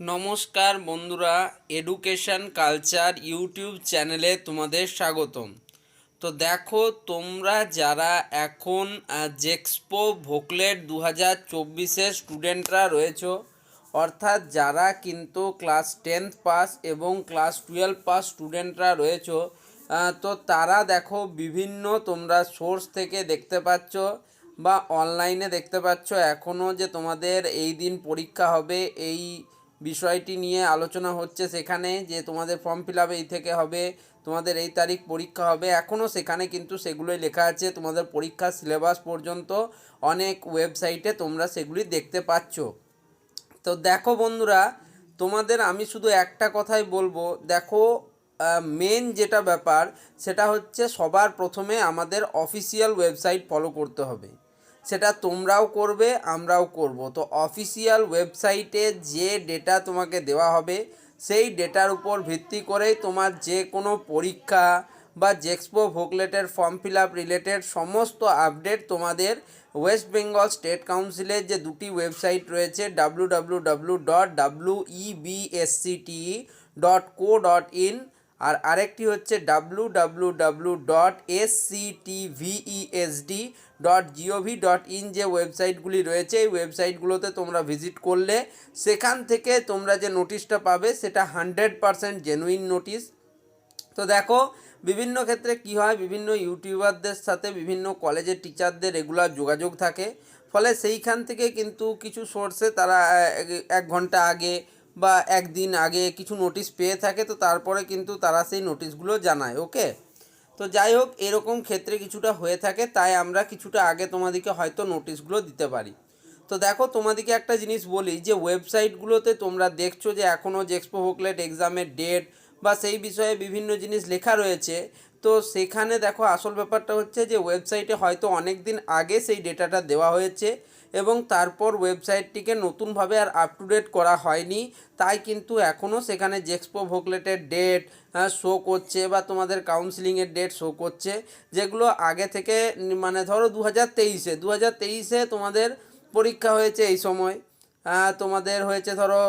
নমস্কার বন্ধুরা education culture YouTube চ্যানেলে তোমাদের স্বাগতম। তো দেখো, তোমরা যারা এখন জেক্সপো ভোকলেট দু হাজার চব্বিশের স্টুডেন্টরা রয়েছো, অর্থাৎ যারা কিন্তু ক্লাস টেন্থ পাস এবং ক্লাস টুয়েলভ পাস স্টুডেন্টরা রয়েছো তো তারা দেখো বিভিন্ন তোমরা সোর্স থেকে দেখতে পাচ্ছ বা অনলাইনে দেখতে পাচ্ছ এখনও যে তোমাদের এই দিন পরীক্ষা হবে, এই বিষয়টি নিয়ে আলোচনা হচ্ছে সেখানে যে তোমাদের ফর্ম ফিল আপ এই থেকে হবে, তোমাদের এই তারিখ পরীক্ষা হবে। এখনও সেখানে কিন্তু সেগুলোই লেখা আছে। তোমাদের পরীক্ষার সিলেবাস পর্যন্ত অনেক ওয়েবসাইটে তোমরা সেগুলি দেখতে পাচ্ছ। তো দেখো বন্ধুরা, তোমাদের আমি শুধু একটা কথাই বলব। দেখো মেন যেটা ব্যাপার, সেটা হচ্ছে সবার প্রথমে আমাদের অফিসিয়াল ওয়েবসাইট ফলো করতে হবে। সেটা তোমরাও করবে, আমরাও করব। তো অফিসিয়াল ওয়েবসাইটে যে ডেটা তোমাকে দেওয়া হবে, সেই ডেটার উপর ভিত্তি করেই তোমার যে কোনো পরীক্ষা বা জেক্সপো ভোকলেটের ফর্ম ফিল আপ রিলেটেড সমস্ত আপডেট তোমাদের ওয়েস্ট বেঙ্গল স্টেট কাউন্সিলের যে দুটি ওয়েবসাইট রয়েছে W W W dot W EBSCT dot co dot in আর আরেকটি হচ্ছে W W W dot S C T dot gov dot in যে ওয়েবসাইটগুলি রয়েছে, এই ওয়েবসাইটগুলোতে তোমরা ভিজিট করলে সেখান থেকে তোমরা যে নোটিশটা পাবে সেটা হান্ড্রেড পারসেন্ট জেনুইন নোটিশ তো দেখো, বিভিন্ন ক্ষেত্রে কি হয়, বিভিন্ন ইউটিউবারদের সাথে, বিভিন্ন কলেজের টিচারদের রেগুলার যোগাযোগ থাকে। ফলে সেইখান থেকে কিন্তু কিছু সোর্সে তারা, এক ঘণ্টা আগে বা একদিন আগে কিছু নোটিশ পেয়ে থাকে, তো তারপরে কিন্তু তারা সেই নোটিশগুলো জানায় ওকে তো যাই হোক, এরকম ক্ষেত্রে কিছুটা হয়ে থাকে, তাই আমরা কিছুটা আগে তোমাদেরকে হয়তো নোটিশগুলো দিতে পারি। তো দেখো, তোমাদেরকে একটা জিনিস বলি, যে ওয়েবসাইটগুলোতে তোমরা দেখছ যে এখনও জেক্সপো হোকলেট এক্সামের ডেট বা সেই বিষয়ে বিভিন্ন জিনিস লেখা রয়েছে, তো সেখানে দেখো, আসল ব্যাপারটা হচ্ছে যে ওয়েবসাইটে হয়তো অনেক দিন আগে সেই ডেটাটা দেওয়া হয়েছে। এবং তারপর ওয়েবসাইটটিকে নতুনভাবে আর আপ টু ডেট করা হয়নি। তাই কিন্তু এখনও সেখানে জেক্সপো ভোকলেটের ডেট শো করছে বা তোমাদের কাউন্সিলিংয়ের ডেট শো করছে, যেগুলো আগে থেকে মানে ধরো দু হাজার তেইশে দু হাজার তেইশে তোমাদের পরীক্ষা হয়েছে এই সময়। তোমাদের হয়েছে ধরো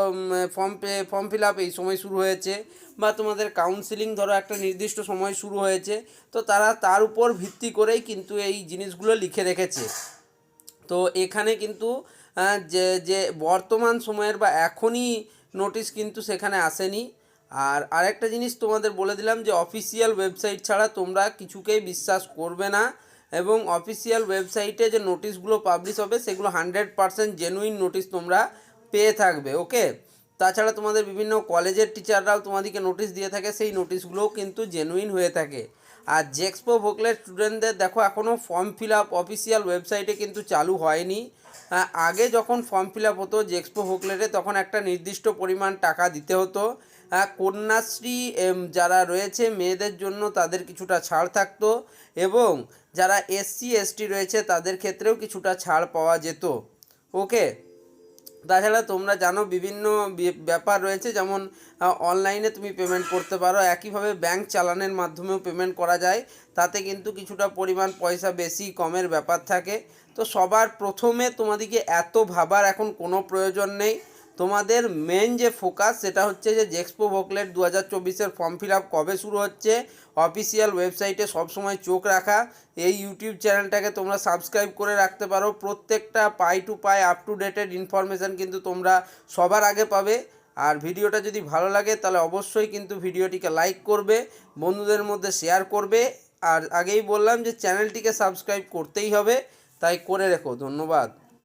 form pay form fill up এই সময় শুরু হয়েছে বা তোমাদের কাউন্সিলিং ধরো একটা নির্দিষ্ট সময় শুরু হয়েছে। তো তারা তার উপর ভিত্তি করেই কিন্তু এই জিনিসগুলো লিখে রেখেছে। তো এখানে কিন্তু যে যে বর্তমান সময়ের বা এখনই নোটিশ কিন্তু সেখানে আসেনি। আর আরেকটা জিনিস তোমাদের বলে দিলাম যে অফিসিয়াল ওয়েবসাইট ছাড়া তোমরা কিছুকেই বিশ্বাস করবে না এবং অফিসিয়াল ওয়েবসাইটে যে নোটিশগুলো পাবলিশ হবে, সেগুলো হান্ড্রেড পারসেন্ট জেনুইন নোটিশ তোমরা পেয়ে থাকবে ওকে তাছাড়া তোমাদের বিভিন্ন কলেজের টিচাররাও তোমাদেরকে নোটিশ দিয়ে থাকে, সেই নোটিশগুলোও কিন্তু জেনুইন হয়ে থাকে। আর জেক্সপো ভোকলের স্টুডেন্টদের দেখো এখনও ফর্ম ফিল আপ অফিসিয়াল ওয়েবসাইটে কিন্তু চালু হয়নি। আগে যখন ফর্ম ফিল আপ হতো জেক্সপো ভোকলেটে তখন একটা নির্দিষ্ট পরিমাণ টাকা দিতে হতো। কন্যাশ্রী যারা রয়েছে মেয়েদের জন্য তাদের কিছুটা ছাড় থাকতো এবং যারা এসসি, এসটি রয়েছে তাদের ক্ষেত্রেও কিছুটা ছাড় পাওয়া যেত। ওকে তাছাড়া তোমরা জানো বিভিন্ন ব্যাপার রয়েছে, যেমন অনলাইনে তুমি পেমেন্ট করতে পারো। একইভাবে ব্যাংক চালানের মাধ্যমেও পেমেন্ট করা যায়। তাতে কিন্তু কিছুটা পরিমাণ পয়সা বেশি কমের ব্যাপার থাকে। তো সবার প্রথমে তোমাদেরকে এত ভাবার এখন কোনো প্রয়োজন নেই। তোমাদের মেন যে ফোকাস সেটা হচ্ছে যে জেক্সপো ভোকলেট দু হাজার চব্বিশের ফর্ম ফিল আপ কবে শুরু হচ্ছে অফিসিয়াল ওয়েবসাইটে সবসময় চোখ রাখা, এই ইউটিউব চ্যানেলটাকে তোমরা সাবস্ক্রাইব করে রাখতে পারো। প্রত্যেকটা পাই টু পাই আপ টু ডেটেড ইনফরমেশান কিন্তু তোমরা সবার আগে পাবে। আর ভিডিওটা যদি ভালো লাগে, তাহলে অবশ্যই কিন্তু ভিডিওটিকে লাইক করবে, বন্ধুদের মধ্যে শেয়ার করবে। আর আগেই বললাম যে চ্যানেলটিকে সাবস্ক্রাইব করতেই হবে। তাই করে রেখো, ধন্যবাদ।